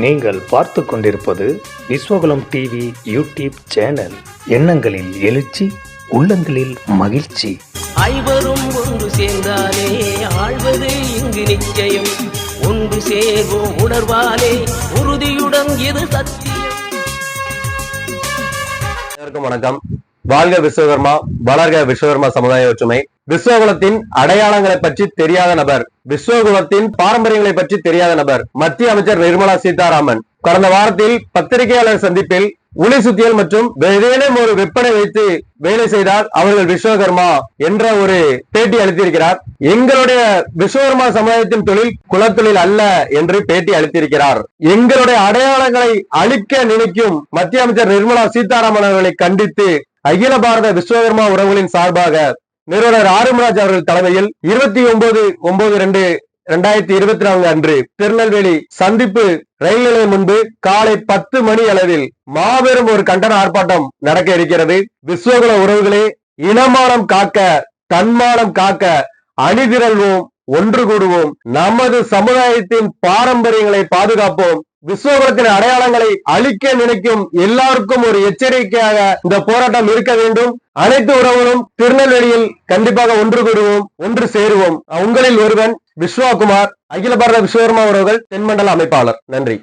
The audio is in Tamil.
நீங்கள் பார்த்து கொண்டிருப்பது விஸ்வகுலம் டிவி யூடியூப் சேனல். எண்ணங்களில் எழுச்சி உள்ளங்களில் மகிழ்ச்சி. ஐவரும் ஒன்று சேர்ந்தாலே ஆழ்வது இங்கு நிச்சயம். ஒன்று சேர்வோம் உணர்வாலே உறுதியுடன் இது சத்தியம்? அனைவருக்கும் வணக்கம். வாழ்க விஸ்வகர்மா வளர்க விஸ்வகர்மா சமுதாய ஒற்றுமை. விஸ்வகுலத்தின் அடையாளங்களை பற்றி தெரியாத நபர். விஸ்வகுலத்தின் பாரம்பரியங்களை பற்றி தெரியாத நபர். மத்திய அமைச்சர் நிர்மலா சீதாராமன். கடந்த வாரத்தில் பத்திரிகையாளர் சந்திப்பில் உளி சுத்தியல் மற்றும் ஏதேனும் ஒரு விற்பனை வைத்து வேலை செய்தால் அவர்கள் விஸ்வகர்மா என்ற ஒரு பேட்டி அளித்திருக்கிறார். எங்களுடைய விஸ்வகர்மா சமுதாயத்தின் தொழில் குலத்தொழில் அல்ல என்று பேட்டி அளித்திருக்கிறார். எங்களுடைய அடையாளங்களை அழிக்க நினைக்கும் மத்திய அமைச்சர் நிர்மலா சீதாராமன் அவர்களை கண்டித்து அகில பாரத விஸ்வகர்மா உறவுகளின் சார்பாக நிறுவனர் ஆறுமராஜ் அவர்கள் தலைமையில் இருபத்தி ஒன்பது ஒன்பது ரெண்டு இரண்டாயிரத்தி இருபத்தி நான்கு அன்று திருநெல்வேலி சந்திப்பு ரயில் நிலையம் முன்பு காலை பத்து மணி அளவில் மாபெரும் ஒரு கண்டன ஆர்ப்பாட்டம் நடக்க இருக்கிறது. விஸ்வகுல உறவுகளே இனமானம் காக்க தன்மானம் காக்க அணிதிரள்வோம். ஒன்று கூடுவோம். நமது சமுதாயத்தின் பாரம்பரியங்களை பாதுகாப்போம். விஸ்வகுலத்தின் அடையாளங்களை அழிக்க நினைக்கும் எல்லாருக்கும் ஒரு எச்சரிக்கையாக இந்த போராட்டம் இருக்க வேண்டும். அனைத்து உறவுகளும் திருநெல்வேலியில் கண்டிப்பாக ஒன்று கூடுவோம் ஒன்று சேருவோம். உங்களில் ஒருவன் விஸ்வகுமார் அகில பாரத விஸ்வகர்மா உறவுகள் தென்மண்டல அமைப்பாளர். நன்றி.